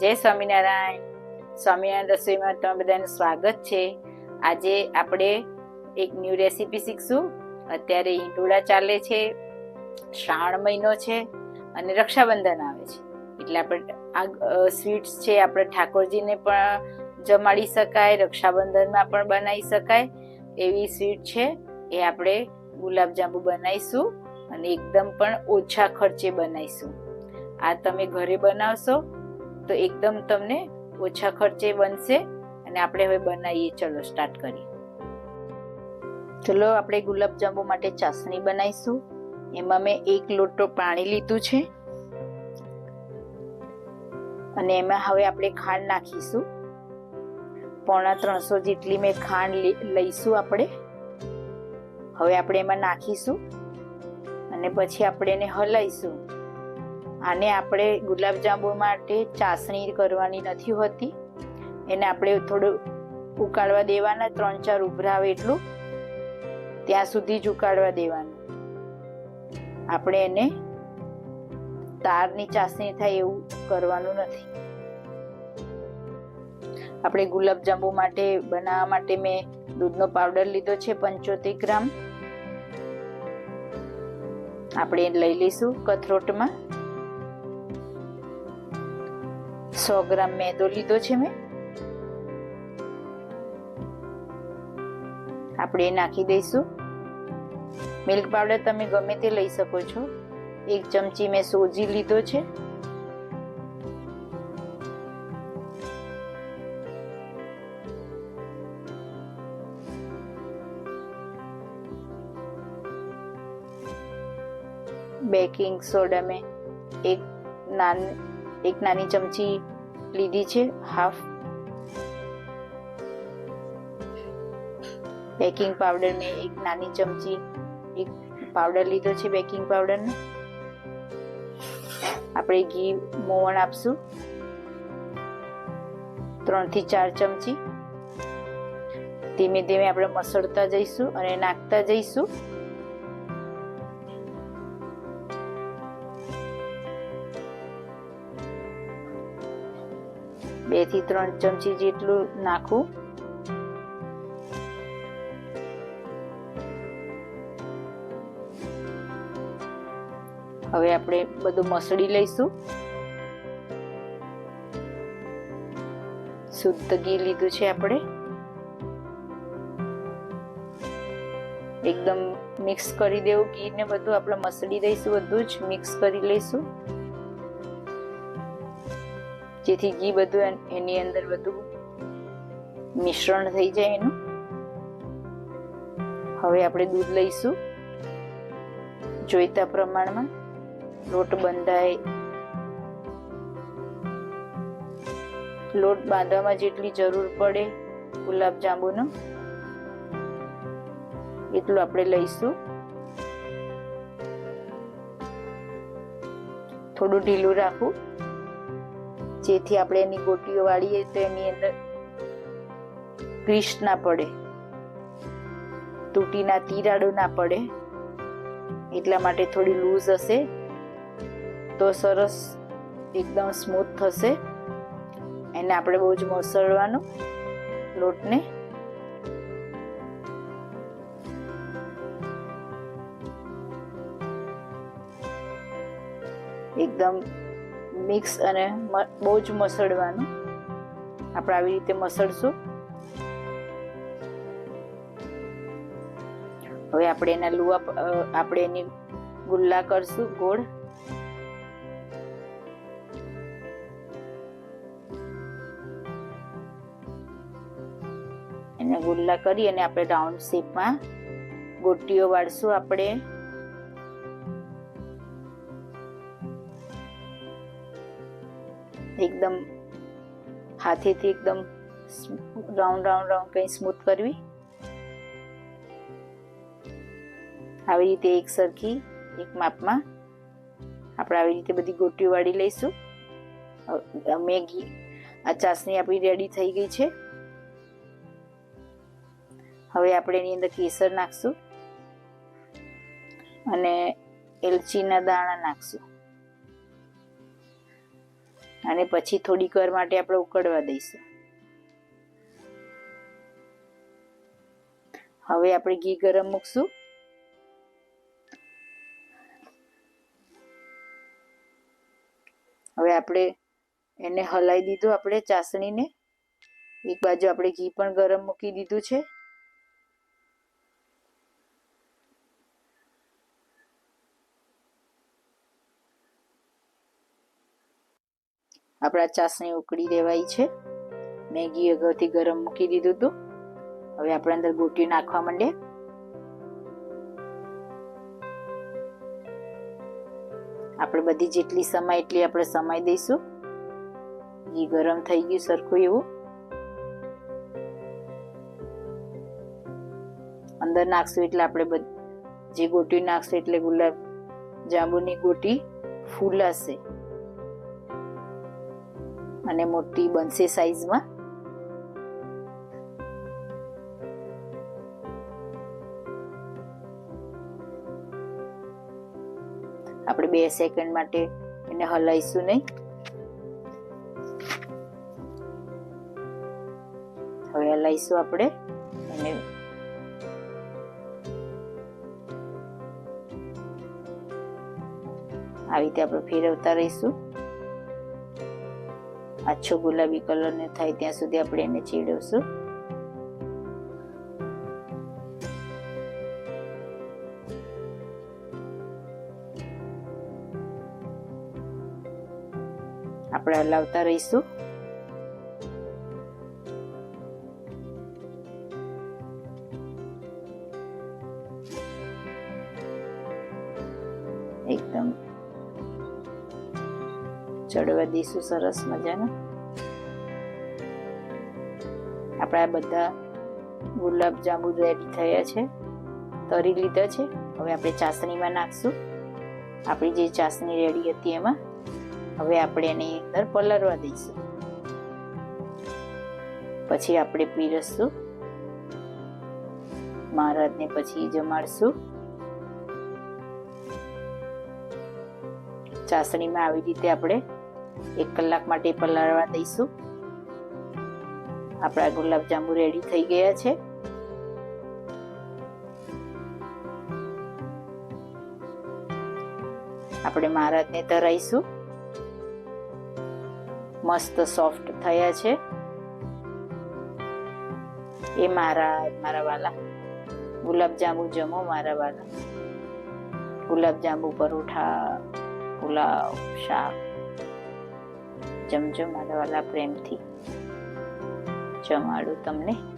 જય સ્વામિનારાયણ. સ્વામિનારાયણ રસોઈમાં તમે બધાનું સ્વાગત છે. આજે આપણે એક ન્યૂ રેસીપી શીખશું. અત્યારે ઈંડોળા ચાલે છે, શ્રાવણ મહિનો છે અને રક્ષાબંધન આવે છે. એટલે આપણે આ સ્વીટ્સ છે આપણે ઠાકોરજીને પણ જમાડી શકાય, રક્ષાબંધનમાં પણ બનાવી શકાય. એવી સ્વીટ છે, એ આપણે ગુલાબજાંબુ બનાવીશું અને એકદમ પણ ઓછા ખર્ચે બનાવીશું. આ તમે ઘરે બનાવશો તો એકદમ તમને ઓછા ખર્ચે બનશે અને આપણે હવે બનાવીએ. ચલો સ્ટાર્ટ કરીએ. ચલો, આપણે ગુલાબજાંબુ માટે ચાસણી બનાવીશું. એમાં મેં એક લોટો પાણી લીધું છે. અને એમાં હવે આપણે ખાંડ નાખીશું. પોણા ત્રણસો જેટલી મેં ખાંડ લઈશું આપણે. હવે આપણે એમાં નાખીશું. અને પછી આપણે એને હલાઈશું આને આપણે ગુલાબજાંબુ માટે ચાસણી કરવાની નથી હોતી. એને આપણે થોડું ઉકાળવા દેવાના, ત્રણ ચાર ઉભરાવે એટલું. ત્યાં સુધી જ ઉકાળવા દેવાનું. આપણે એને તારની ચાસણી થાય એવું કરવાનું નથી. આપણે ગુલાબજાંબુ માટે બનાવવા માટે મેં દૂધનો પાવડર લીધો છે પંચોતેર ગ્રામ. આપણે લઈ લઈશું કથરોટમાં. સો ગ્રામ મેદો લીધો છે મેં. આપણે નાખી દઈશું. મિલ્ક પાવડર તમે ગમે તે લઈ શકો છો. એક ચમચી મેં સોજી લીધો છે. બેકિંગ સોડા મેં એક નાન, એક નાની ચમચી લીધી છે હાફ બેકિંગ પાવડર મેં એક નાની ચમચી, એક પાવડર લીધો છે બેકિંગ પાવડરનો આપણે ઘી મોવણ આપશું. ત્રણથી ચાર ચમચી. ધીમે ધીમે આપણે મસળતા જઈશું અને નાખતા જઈશું. બેથી ત્રણ ચમચી જેટલું નાખવું હવે આપણે બધું મસળી લઈશું. શુદ્ધ ઘી લીધું છે આપણે. એકદમ મિક્સ કરી દેવું ઘી ને બધું. આપણે મસળી દઈશું બધું જ મિક્સ કરી લઈશું. જેથી ઘી બધું એની અંદર બધું મિશ્રણ થઈ જાય એનું. હવે આપણે દૂધ લઈશું. જોઈતા પ્રમાણમાં લોટ બંધાય. લોટ બાંધવામાં જેટલી જરૂર પડે ગુલાબ જાંબુનો, એટલું આપણે લઈશું. થોડું ઢીલું રાખવું. જેથી આપણે એની ગોટીઓ વાળીએ તો એની અંદર ગ્રીસ ના પડે. તૂટીના તિરાડો ના પડે. એટલા માટે થોડી લૂઝ હશે. તો સરસ એકદમ સ્મૂથ થશે. એને આપણે બહુ જ મસળવાનું લોટને એકદમ મિક્સ અને બહુ જ મસળવાનું. આપણે આવી રીતે મસળશું. હવે આપણે એના લુવા આપણે એની ગુલ્લા કરશું ગોળ. એને ગુલ્લા કરી અને આપણે રાઉન્ડ શેપમાં ગોટીઓ વાળશું આપણે. એકદમ હાથેથી એકદમ રાઉન્ડ રાઉન્ડ રાઉન્ડ કઈ સ્મૂથ કરવી. આવી રીતે એક સરખી, એક માપમાં આપણે આવી રીતે બધી ગોટીઓ વાળી લઈશું. મેગી આ ચાસણી આપણી રેડી થઈ ગઈ છે. હવે આપણે એની અંદર કેસર નાખશું અને એલચીના દાણા નાખશું. અને પછી થોડીક વાર માટે આપણે ઉકળવા દઈશું. હવે આપણે ઘી ગરમ મૂકશું. હવે આપણે એને હલાવી દીધું આપણે ચાસણીને. એક બાજુ આપણે ઘી પણ ગરમ મૂકી દીધું છે. આપણા ચાસણી ઉકળી દેવાઈ છે. મેં ઘી અગાઉથી ગરમ મૂકી દીધું હતું. હવે આપણે અંદર ગોટી નાખવા માંડે આપણે બધી જેટલી સમાય એટલી આપણે સમાઈ દઈશું. ઘી ગરમ થઈ ગયું સરખું એવું. અંદર નાખશું એટલે આપણે જે ગોટી નાખશું એટલે ગુલાબ જાંબુની ગોટી ફૂલાશે. અને મોટી બનશે સાઈઝમાં આપણે બે સેકન્ડ માટે એને હલાઈશું નહીં. હવે હલાઈશું આપણે અને આવી રીતે આપણે ફેરવતા રહીશું. આછો ગુલાબી કલર ને થાય ત્યાં સુધી આપણે એને ચીડવશું. આપણે હલાવતા રહીશું. એકદમ ચડવા દઈશું સરસ મજાના. આપણા બધા ગુલાબ જાંબુ રેડી થયા છે, તરી લીધા છે, હવે આપણે ચાસણીમાં નાખશું. આપણી જે ચાસણી રેડી હતી એમાં, હવે આપણે એની અંદર પલરવા દઈશું. પછી આપણે પીરસશું. મહારાજને પછી જમાડશું. ચાસણીમાં આવી રીતે આપણે એક કલાક માટે પલાળવા દઈશું. આપણા ગુલાબ જાંબુ રેડી થઈ ગયા છે. આપણે મહારાજને તરાઈશું. મસ્ત સોફ્ટ થયા છે. એ મારા મારા વાલા. ગુલાબ જાંબુ જમો મારા વાલા. ગુલાબ જાંબુ પરોઠા, પુલાવ, શાક. જમજો મારા વાલા પ્રેમથી. જમાડું તમને.